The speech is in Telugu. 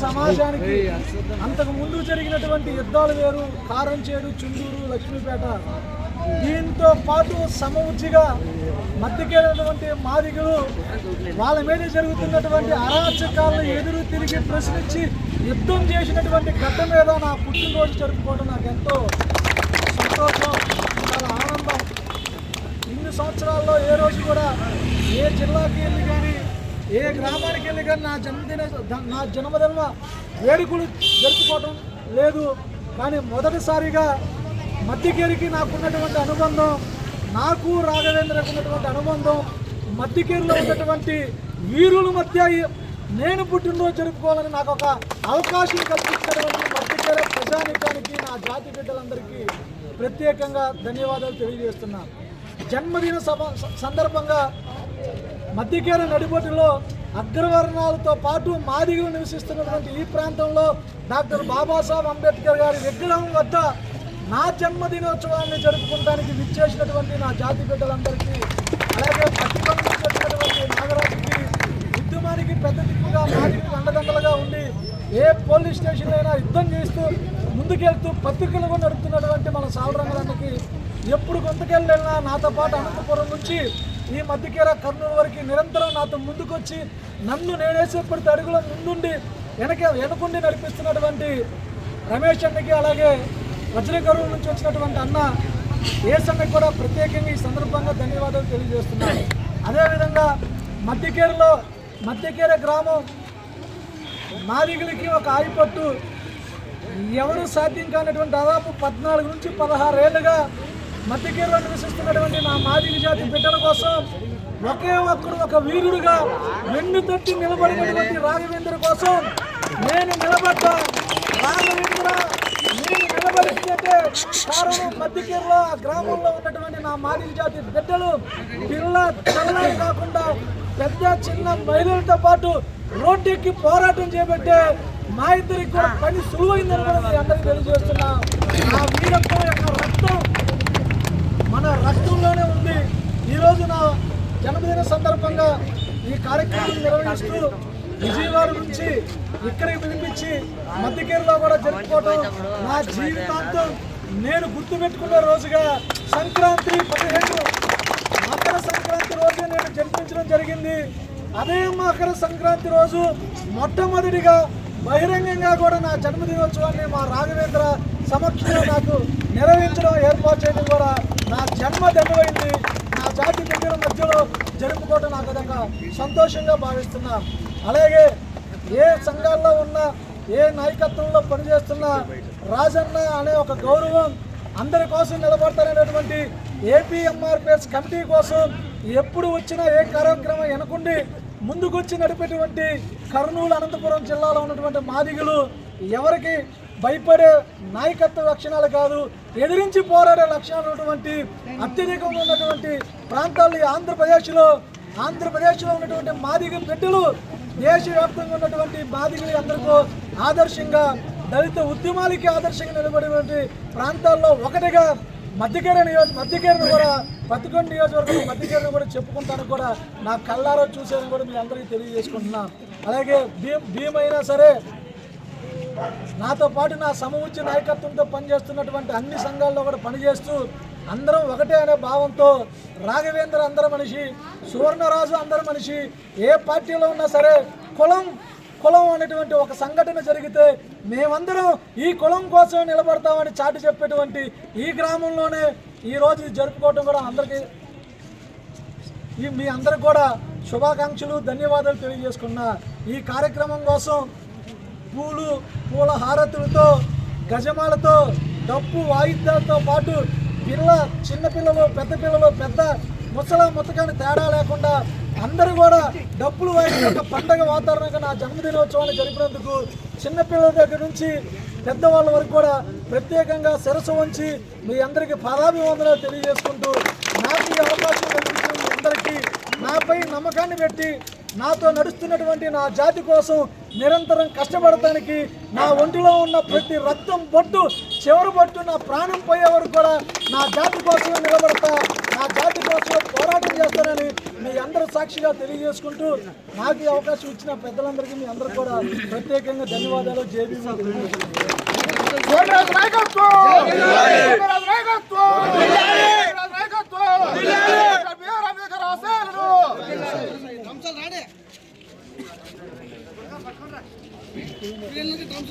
సమాజానికి అంతకు ముందు జరిగినటువంటి యుద్ధాలు వేరు కారంచేడు చుండూరు లక్ష్మీపేట. దీంతో పాటు సమవుజ్జిగా మధ్యకేటటువంటి మాదిగలు వాళ్ళ మీద జరుగుతున్నటువంటి అరాచకాలను ఎదురు తిరిగి ప్రశ్నించి యుద్ధం చేసినటువంటి గడ్డ మీద నా పుట్టినరోజు జరుపుకోవడం నాకు ఎంతో సంతోషం చాలా ఆనందం. ఇన్ని సంవత్సరాల్లో ఏ రోజు కూడా ఏ జిల్లాకి వెళ్ళి కానీ ఏ గ్రామానికి వెళ్ళి కానీ నా జన్మదిన నా జన్మదిన వేడుకలు జరుపుకోవటం లేదు. కానీ మొదటిసారిగా మద్దికేరికి నాకున్నటువంటి అనుబంధం నాకు రాఘవేంద్రకు ఉన్నటువంటి అనుబంధం మధ్యకేరిలో ఉన్నటువంటి వీరుల మధ్య నేను పుట్టినరోజు జరుపుకోవాలని నాకు ఒక అవకాశం కల్పించినటువంటి మద్దికేర ప్రజానికానికి నా జాతి బిడ్డలందరికీ ప్రత్యేకంగా ధన్యవాదాలు తెలియజేస్తున్నాను. జన్మదిన సభ సందర్భంగా మధ్యకేర నడిబొట్టులో అగ్రవర్ణాలతో పాటు మాదిగలు నివసిస్తున్నటువంటి ఈ ప్రాంతంలో డాక్టర్ బాబాసాహెబ్ అంబేద్కర్ గారి విగ్రహం వద్ద నా జన్మదినోత్సవాన్ని జరుపుకోవడానికి విచ్చేసినటువంటి నా జాతి బిడ్డలందరికీ అలాగే ప్రతిబంధించినటువంటి నాగరాజుకి ఉద్యమానికి పెద్ద దిక్కుగా మాదిగలకు అండదండలుగా ఉండి ఏ పోలీస్ స్టేషన్ అయినా యుద్ధం చేస్తూ ముందుకెళ్తూ పత్రికలు కూడా నడుపుతున్నటువంటి మన సావరంగానికి ఎప్పుడు కొంతకెళ్ళినా నాతో పాటు అనంతపురం నుంచి ఈ మధ్యకేర కర్నూలు వరకు నిరంతరం నాతో ముందుకొచ్చి నన్ను నేనేసేపటి అడుగుల ముందుండి వెనక వెనకుండి నడిపిస్తున్నటువంటి రమేష్ అన్నకి అలాగే వజ్రకరువు నుంచి వచ్చినటువంటి అన్న ఏసన్నకి కూడా ప్రత్యేకంగా ఈ సందర్భంగా ధన్యవాదాలు తెలియజేస్తున్నాను. అదేవిధంగా మధ్యకేరలో మధ్యకేర గ్రామం నాదిగులకి ఒక ఆయిపట్టు ఎవరు సాధ్యం కానటువంటి దాదాపు పద్నాలుగు నుంచి పదహారు ఏళ్ళుగా మధ్యకేరలో నివసిస్తున్నటువంటి నా మాదిరి జాతి బిడ్డల కోసం ఒకే ఒక్కడు ఒక వీరుడుగా వెన్ను తట్టి నిలబడినటువంటి రాఘవేంద్ర కోసం నేను నిలబడ్డా. రాఘవేంద్ర నేను నిలబడితే కారణం మధ్యకేరలో ఆ గ్రామంలో ఉన్నటువంటి నా మాదిరి జాతి బిడ్డలు పిల్ల చల్లలు కాకుండా పెద్ద చిన్న మహిళలతో పాటు రోడ్డెక్కి పోరాటం చేపట్టే మా ఇద్దరికి కూడా పని సులువైందని కూడా మీ అందరికీ తెలియజేస్తున్నా ఆ వీరత్వం యొక్క రక్తం మన రక్తంలోనే ఉంది ఈరోజు నా జన్మదిన సందర్భంగా ఈ ఫస్ట్ విజయవాడ నుంచి ఇక్కడికి పిలిపించి మధ్యకేరలో కూడా జరుపుకోవడం నా జీవితాంతం నేను గుర్తుపెట్టుకున్న రోజుగా. సంక్రాంతి పదిహేను మకర సంక్రాంతి రోజు నేను జరిపించడం జరిగింది. అదే మకర సంక్రాంతి రోజు మొట్టమొదటిగా బహిరంగంగా కూడా నా జన్మదినోత్సవాన్ని మా రాఘవేంద్ర సమక్షంలో నాకు నిర్వహించడం ఏర్పాటు చేయడం కూడా నా జన్మ ధన్యమైంది నా జాతి దగ్గర మధ్యలో జరుపుకోవడం నాకు విధంగా సంతోషంగా భావిస్తున్నా. అలాగే ఏ సంఘాల్లో ఉన్న ఏ నాయకత్వంలో పనిచేస్తున్న రాజన్న అనే ఒక గౌరవం అందరి కోసం నిలబడతారనేటువంటి ఏపీఎంఆర్పిఎస్ కమిటీ కోసం ఎప్పుడు వచ్చినా ఏ కార్యక్రమం వెనకుండి ముందుకొచ్చి నడిపేటువంటి కర్నూలు అనంతపురం జిల్లాలో ఉన్నటువంటి మాదిగులు ఎవరికి భయపడే నాయకత్వ లక్షణాలు కాదు ఎదిరించి పోరాడే లక్షణాలు ఉన్నటువంటి అత్యధికంగా ఉన్నటువంటి ప్రాంతాలు ఈ ఆంధ్రప్రదేశ్లో ఆంధ్రప్రదేశ్లో ఉన్నటువంటి మాదిగ బిడ్డలు దేశవ్యాప్తంగా ఉన్నటువంటి మాదిగలు అందరికీ ఆదర్శంగా దళిత ఉద్యమాలకి ఆదర్శంగా నిలబడినటువంటి ప్రాంతాల్లో ఒకటిగా మధ్యకేర నియోజక మధ్యకేరను కూడా పత్తికొండ నియోజకవర్గం మధ్యకేరను కూడా చెప్పుకుంటాను కూడా నా కళ్ళారో చూశాను కూడా మీ అందరికీ తెలియజేసుకుంటున్నా. అలాగే భీమ్ భీమైనా సరే నాతో పాటు నా సమవుచ్చి నాయకత్వంతో పనిచేస్తున్నటువంటి అన్ని సంఘాల్లో కూడా పనిచేస్తూ అందరం ఒకటే అనే భావంతో రాఘవేంద్ర అందరి మనిషి సువర్ణరాజు అందరి మనిషి ఏ పార్టీలో ఉన్నా సరే కులం కులం అనేటువంటి ఒక సంఘటన జరిగితే మేమందరం ఈ కులం కోసం నిలబడతామని చాటి చెప్పేటువంటి ఈ గ్రామంలోనే ఈ రోజు కూడా అందరికీ ఈ మీ అందరికి కూడా శుభాకాంక్షలు ధన్యవాదాలు తెలియజేసుకున్నా. ఈ కార్యక్రమం కోసం పూలు పూల హారతులతో గజమాలతో డప్పు వాయిద్యాలతో పాటు పిల్ల చిన్న పిల్లలు పెద్ద పిల్లలు పెద్ద ముసల ముతకాన్ని తేడా లేకుండా అందరూ కూడా డప్పులు వాడి యొక్క పండగ వాతావరణంగా నా జన్మదినోత్సవాన్ని జరిపినందుకు చిన్నపిల్లల దగ్గర నుంచి పెద్దవాళ్ళ వరకు కూడా ప్రత్యేకంగా శిరసు వంచి మీ అందరికీ పదాభివందనాలు తెలియజేసుకుంటూ నాకు ఈ అవకాశం కలిగించిన అందరికీ నాపై నమ్మకాన్ని పెట్టి నాతో నడుస్తున్నటువంటి నా జాతి కోసం నిరంతరం కష్టపడటానికి నా ఒంటిలో ఉన్న ప్రతి రక్తం బొట్టు చివరి బొట్టు నా ప్రాణం పోయే వరకు కూడా నా జాతి కోసం నిలబడతా నా జాతి కోసం పోరాటం చేస్తానని మీ అందరూ సాక్షిగా తెలియజేసుకుంటూ నాకు ఈ అవకాశం ఇచ్చిన పెద్దలందరికీ మీ అందరూ కూడా ప్రత్యేకంగా ధన్యవాదాలు. జేబీ నాయకత్వం బిఆర్ అంబేద్కర్ ఆశయాలను